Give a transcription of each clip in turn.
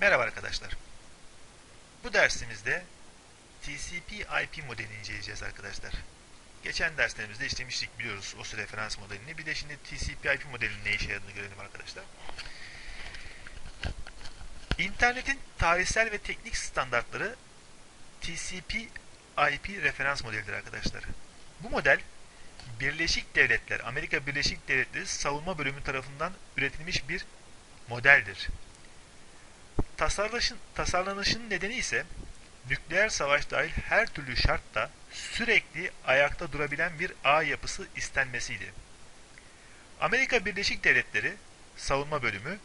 Merhaba arkadaşlar. Bu dersimizde TCP/IP modelini inceleyeceğiz arkadaşlar. Geçen derslerimizde işlemiştik biliyoruz o referans modelini. Bir de şimdi TCP/IP modelinin ne işe yaradığını görelim arkadaşlar. İnternetin tarihsel ve teknik standartları TCP/IP referans modelidir arkadaşlar. Bu model Birleşik Devletler, Amerika Birleşik Devletleri Savunma Bölümü tarafından üretilmiş bir modeldir. Tasarlanışın, tasarlanışının nedeni ise nükleer savaş dahil her türlü şartta sürekli ayakta durabilen bir ağ yapısı istenmesiydi. Amerika Birleşik Devletleri Savunma Bölümü,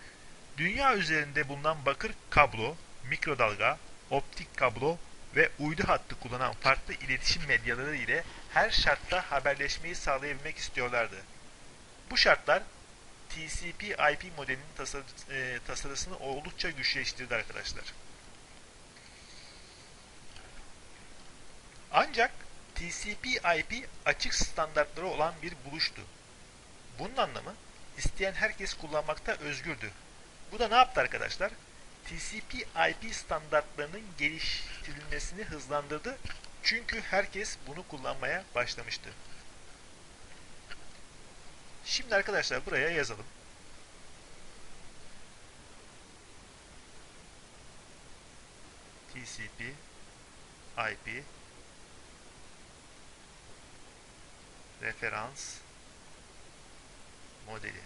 dünya üzerinde bulunan bakır kablo, mikrodalga, optik kablo ve uydu hattı kullanan farklı iletişim medyaları ile her şartta haberleşmeyi sağlayabilmek istiyorlardı. Bu şartlar TCP/IP modelinin tasar e, tasarısını oldukça güçleştirdi arkadaşlar. Ancak TCP/IP açık standartları olan bir buluştu. Bunun anlamı isteyen herkes kullanmakta özgürdü. Bu da ne yaptı arkadaşlar? TCP/IP standartlarının geliştirilmesini hızlandırdı. Çünkü herkes bunu kullanmaya başlamıştı. Şimdi arkadaşlar buraya yazalım. TCP IP referans modeli.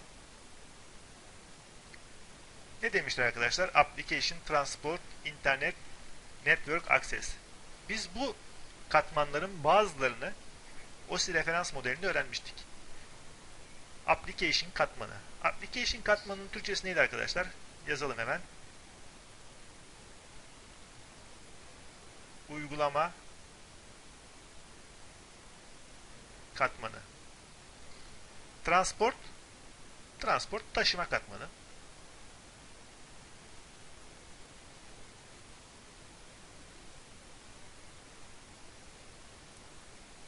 Ne demişler arkadaşlar? Application Transport Internet Network Access. Biz bu katmanların bazılarını OSI referans modelinde öğrenmiştik. Application katmanı. Application katmanının Türkçesi neydi arkadaşlar? Yazalım hemen. Uygulama katmanı. Transport transport taşıma katmanı.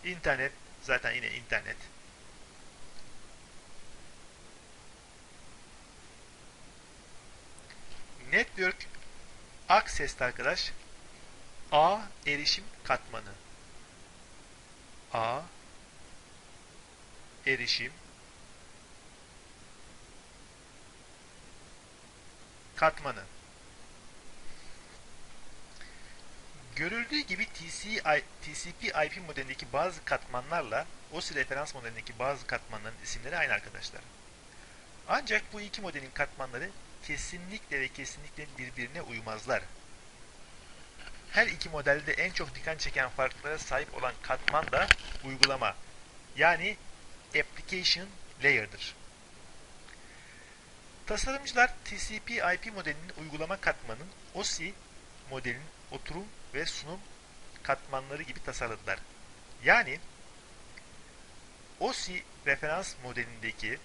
İnternet zaten yine internet. Network Access arkadaş A erişim katmanı. A erişim katmanı. Görüldüğü gibi TCP/IP modelindeki bazı katmanlarla OSI referans modelindeki bazı katmanların isimleri aynı arkadaşlar. Ancak bu iki modelin katmanları kesinlikle ve kesinlikle birbirine uymazlar. Her iki modelde en çok dikkat çeken farklara sahip olan katman da uygulama yani application layer'dır. Tasarımcılar TCP/IP modelinin uygulama katmanın OSI modelinin oturum ve sunum katmanları gibi tasarladılar. Yani OSI referans modelindeki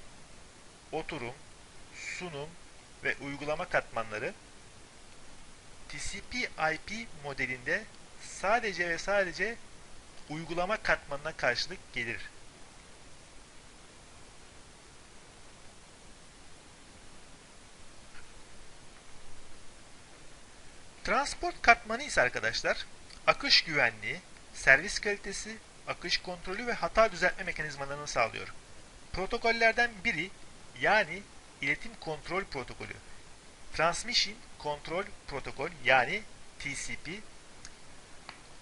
oturum, sunum ve uygulama katmanları TCP/IP modelinde sadece ve sadece uygulama katmanına karşılık gelir. Transport katmanı ise arkadaşlar akış güvenliği, servis kalitesi, akış kontrolü ve hata düzeltme mekanizmalarını sağlıyor. Protokollerden biri yani iletim kontrol protokolü. Transmission Control Protokol yani TCP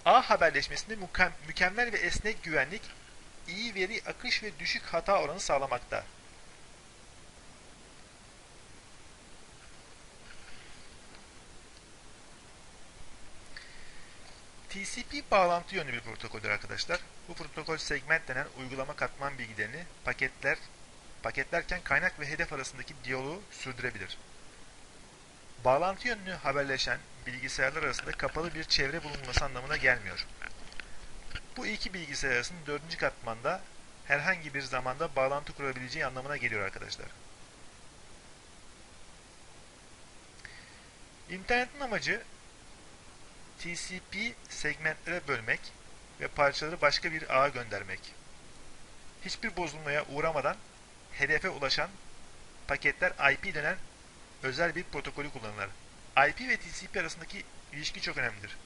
ağ haberleşmesinde mükemmel ve esnek güvenlik, iyi veri akış ve düşük hata oranı sağlamakta. TCP bağlantı yönlü bir protokoldür arkadaşlar. Bu protokol segment denen uygulama katman bilgilerini paketler paketlerken kaynak ve hedef arasındaki diyaloğu sürdürebilir. Bağlantı yönlü haberleşen bilgisayarlar arasında kapalı bir çevre bulunması anlamına gelmiyor. Bu iki bilgisayar arasında dördüncü katmanda herhangi bir zamanda bağlantı kurabileceği anlamına geliyor arkadaşlar. İnternetin amacı TCP segmentlere bölmek ve parçaları başka bir ağa göndermek. Hiçbir bozulmaya uğramadan hedefe ulaşan paketler IP denen özel bir protokolü kullanırlar. IP ve TCP arasındaki ilişki çok önemlidir.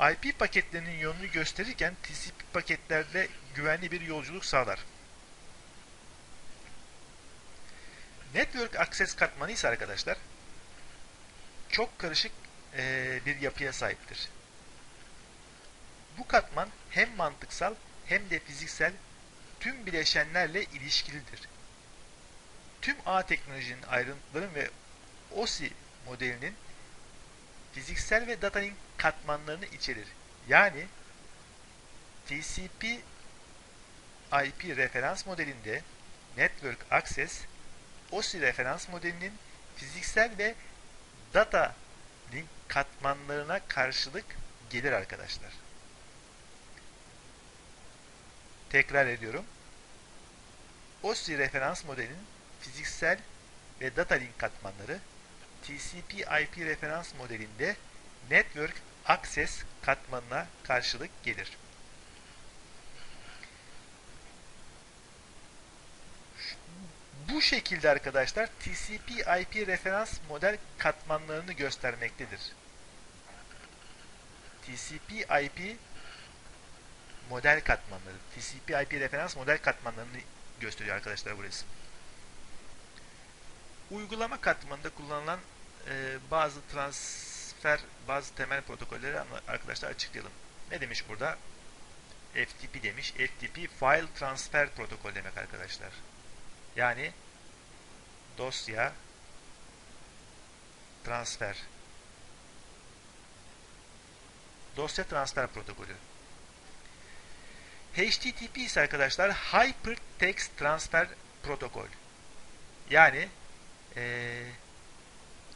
IP paketlerinin yolunu gösterirken TCP paketlerde güvenli bir yolculuk sağlar. Network Access katmanı ise arkadaşlar çok karışık e, bir yapıya sahiptir. Bu katman hem mantıksal hem de fiziksel tüm bileşenlerle ilişkilidir. Tüm ağ teknolojinin ayrıntıların ve OSI modelinin fiziksel ve data link katmanlarını içerir. Yani TCP IP referans modelinde Network Access OSI referans modelinin fiziksel ve data link katmanlarına karşılık gelir arkadaşlar. Tekrar ediyorum. OSI referans modelinin fiziksel ve data link katmanları TCP/IP referans modelinde Network Access katmanına karşılık gelir. Bu şekilde arkadaşlar TCP/IP referans model katmanlarını göstermektedir. TCP/IP model katmanları, TCP/IP referans model katmanlarını gösteriyor arkadaşlar bu resim. Uygulama katmanında kullanılan e, bazı transfer, bazı temel protokolleri arkadaşlar açıklayalım. Ne demiş burada? FTP demiş. FTP File Transfer Protokol demek arkadaşlar. Yani dosya transfer dosya transfer protokolü. HTTP ise arkadaşlar Hypertext Transfer Protokol. Yani e,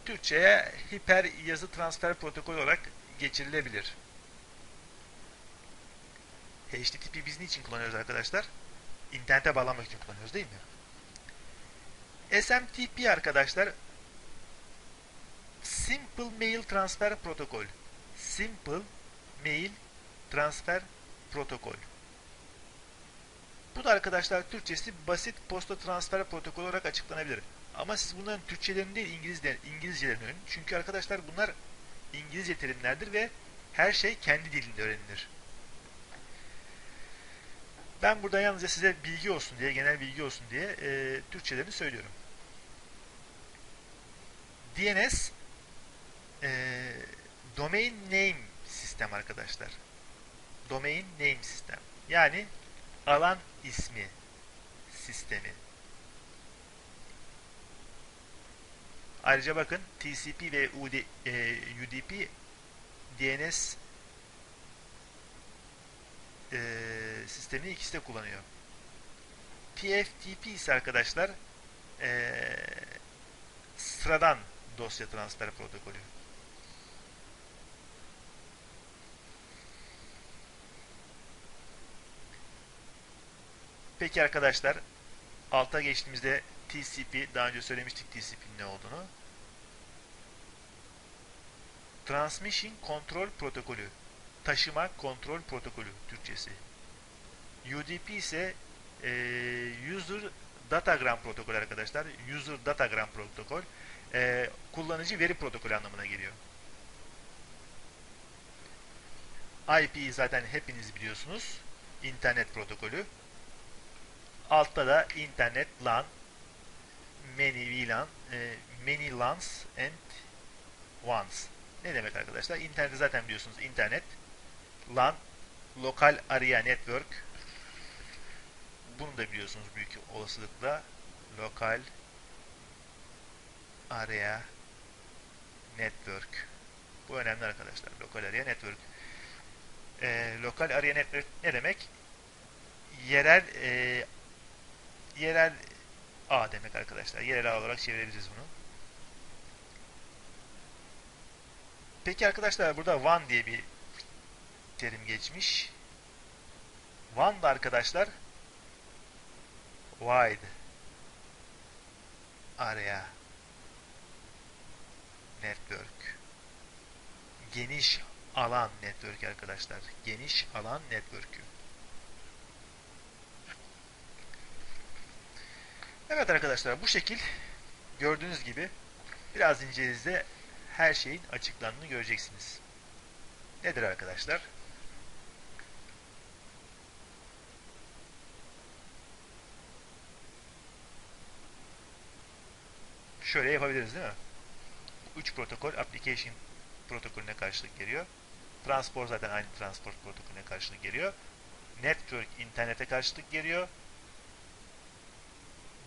Türkçe'ye hiper yazı transfer protokolü olarak geçirilebilir. HTTP biz niçin kullanıyoruz arkadaşlar? İnternete bağlanmak için kullanıyoruz değil mi? SMTP arkadaşlar Simple Mail Transfer Protokol. Simple Mail Transfer Protokol. Bu da arkadaşlar Türkçesi basit posta transfer protokolü olarak açıklanabilir. Ama siz bunların Türkçelerini değil İngilizce, İngilizcelerini öğrenin. Çünkü arkadaşlar bunlar İngilizce terimlerdir ve her şey kendi dilinde öğrenilir. Ben burada yalnızca size bilgi olsun diye, genel bilgi olsun diye e, Türkçelerini söylüyorum. DNS e, Domain Name Sistem arkadaşlar. Domain Name Sistem. Yani alan ismi sistemi. Ayrıca bakın TCP ve UD, e, UDP DNS e, sistemini ikisi de kullanıyor. TFTP ise arkadaşlar e, sıradan dosya transfer protokolü. Peki arkadaşlar alta geçtiğimizde TCP daha önce söylemiştik TCP'nin ne olduğunu. Transmission Control Protokolü taşıma kontrol protokolü Türkçesi. UDP ise e, User Datagram protokolü arkadaşlar. User Datagram protokol e, kullanıcı veri protokolü anlamına geliyor. IP zaten hepiniz biliyorsunuz. İnternet protokolü. Altta da internet LAN, many VLAN, e, many LANs and WANs. Ne demek arkadaşlar? İnternet zaten biliyorsunuz internet. LAN, Local Area Network. Bunu da biliyorsunuz büyük olasılıkla. Local Area Network. Bu önemli arkadaşlar. Local Area Network. Ee, Local Area Network ne demek? Yerel e, yerel A demek arkadaşlar. Yerel A olarak çevirebiliriz bunu. Peki arkadaşlar burada WAN diye bir terim geçmiş. WAN da arkadaşlar wide area network geniş alan network arkadaşlar. Geniş alan network'ü. Evet arkadaşlar bu şekil gördüğünüz gibi Biraz incelediğinizde her şeyin açıklandığını göreceksiniz. Nedir arkadaşlar? Şöyle yapabiliriz değil mi? 3 protokol application protokolüne karşılık geliyor. Transport zaten aynı transport protokolüne karşılık geliyor. Network internete karşılık geliyor.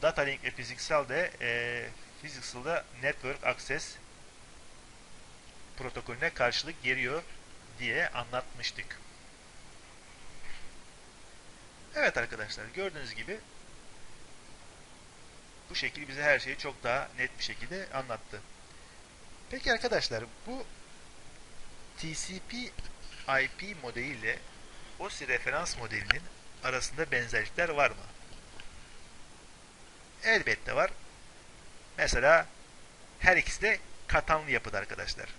Data link ve fiziksel de e, physical'da network access protokolüne karşılık geliyor diye anlatmıştık. Evet arkadaşlar gördüğünüz gibi bu şekilde bize her şeyi çok daha net bir şekilde anlattı. Peki arkadaşlar bu TCP IP modeliyle OSI referans modelinin arasında benzerlikler var mı? Elbette var. Mesela her ikisi de katanlı yapıda arkadaşlar.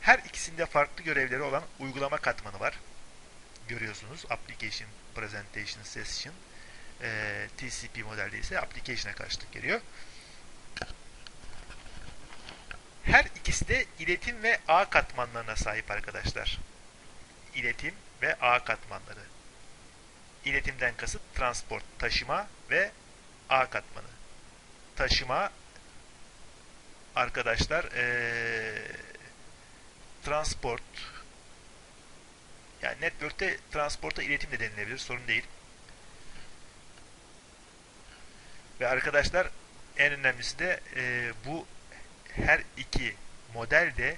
Her ikisinde farklı görevleri olan uygulama katmanı var. Görüyorsunuz. Application Presentation Session. Ee, TCP modelde ise application'a karşılık geliyor. Her ikisi de iletim ve ağ katmanlarına sahip arkadaşlar. İletim ve ağ katmanları. İletimden kasıt transport, taşıma ve ağ katmanı. Taşıma arkadaşlar ee, transport yani network'te transporta iletim de denilebilir. Sorun değil. Ve arkadaşlar en önemlisi de e, bu her iki model de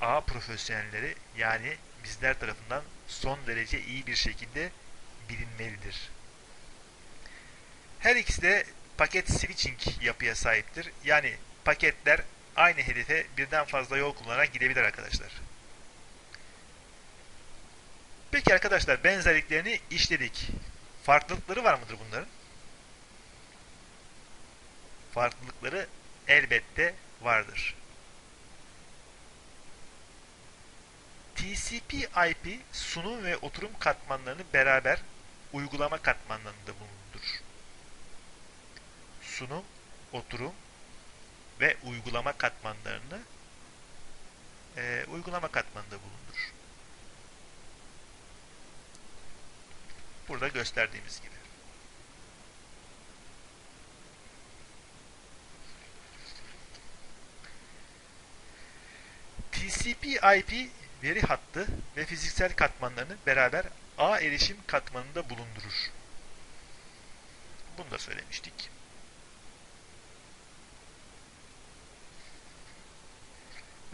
A profesyonelleri yani bizler tarafından son derece iyi bir şekilde bilinmelidir. Her ikisi de paket switching yapıya sahiptir. Yani paketler aynı hedefe birden fazla yol kullanarak gidebilir arkadaşlar. Peki arkadaşlar benzerliklerini işledik. Farklılıkları var mıdır bunların? Farklılıkları elbette vardır. TCP/IP sunum ve oturum katmanlarını beraber uygulama katmanlarında bulundur. Sunum, oturum ve uygulama katmanlarını e, uygulama katmanında bulundur. Burada gösterdiğimiz gibi. TCP/IP veri hattı ve fiziksel katmanlarını beraber ağ erişim katmanında bulundurur. Bunu da söylemiştik.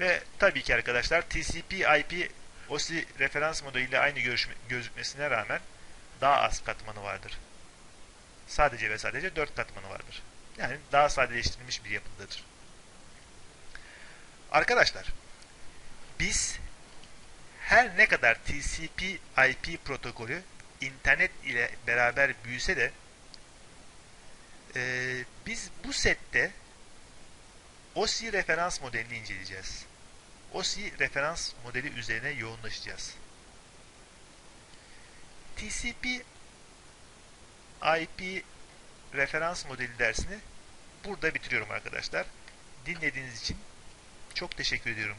Ve tabii ki arkadaşlar TCP/IP OSI referans modeliyle aynı görüşme, gözükmesine rağmen daha az katmanı vardır. Sadece ve sadece 4 katmanı vardır. Yani daha sadeleştirilmiş bir yapıdadır. Arkadaşlar biz her ne kadar TCP/IP protokolü internet ile beraber büyüse de e, biz bu sette OSI referans modelini inceleyeceğiz. OSI referans modeli üzerine yoğunlaşacağız. TCP IP referans modeli dersini burada bitiriyorum arkadaşlar. Dinlediğiniz için çok teşekkür ediyorum.